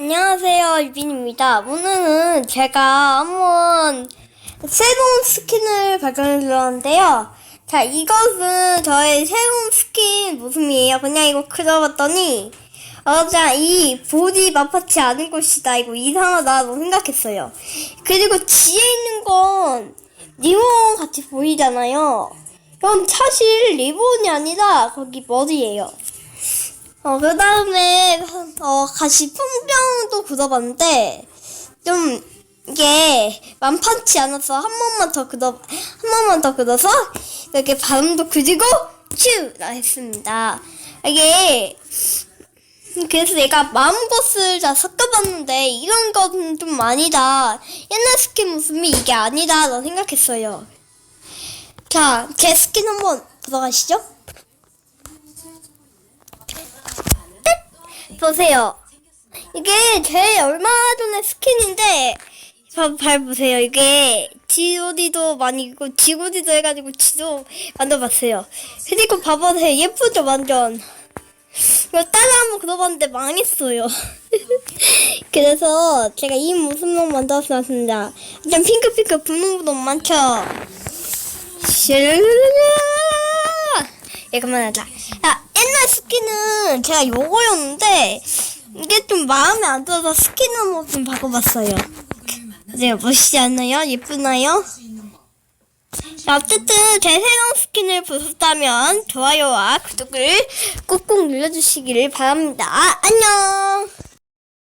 안녕하세요, 유빈입니다. 오늘은 제가 한번 새로운 스킨을 발견했는데요. 자, 이것은 저의 새로운 스킨 모습이에요. 그냥 이거 그려봤더니, 어, 자, 이 보디 마파치 않은 곳이다. 이거 이상하다고 생각했어요. 그리고 뒤에 있는 건 리본 같이 보이잖아요. 이건 사실 리본이 아니라 거기 머리예요. 어, 그 다음에, 어, 같이 풍병도 굳어봤는데, 좀, 이게, 만판치 않아서 한 번만 더 굳어, 한 번만 더 굳어서, 이렇게 발음도 그리고, 츄! 라 했습니다. 이게, 그래서 내가 마음것을 다 섞어봤는데, 이런 건 좀 아니다. 옛날 스킨 모습이 이게 아니다. 라 생각했어요. 자, 제 스킨 한번 들어가시죠. 보세요. 이게 제 얼마 전에 스킨인데 봐, 잘 보세요. 이게 지오디도 많이 있고 지오디도 해가지고 지도 만들어봤어요. 그리고 봐보세요. 예쁘죠 완전. 이거 따라 한번 그려봤는데 망했어요. 그래서 제가 이 모습만 만들었습니다. 좀 핑크핑크 분홍분홍 많죠? 슈르르르 예, 그만하자. 야, 옛날 스킨은 제가 요거였는데, 이게 좀 마음에 안 들어서 스킨 한번 좀 바꿔봤어요. 네, 멋있지 않나요? 예쁘나요? 자, 어쨌든 제 새로운 스킨을 보셨다면 좋아요와 구독을 꾹꾹 눌러주시기를 바랍니다. 안녕!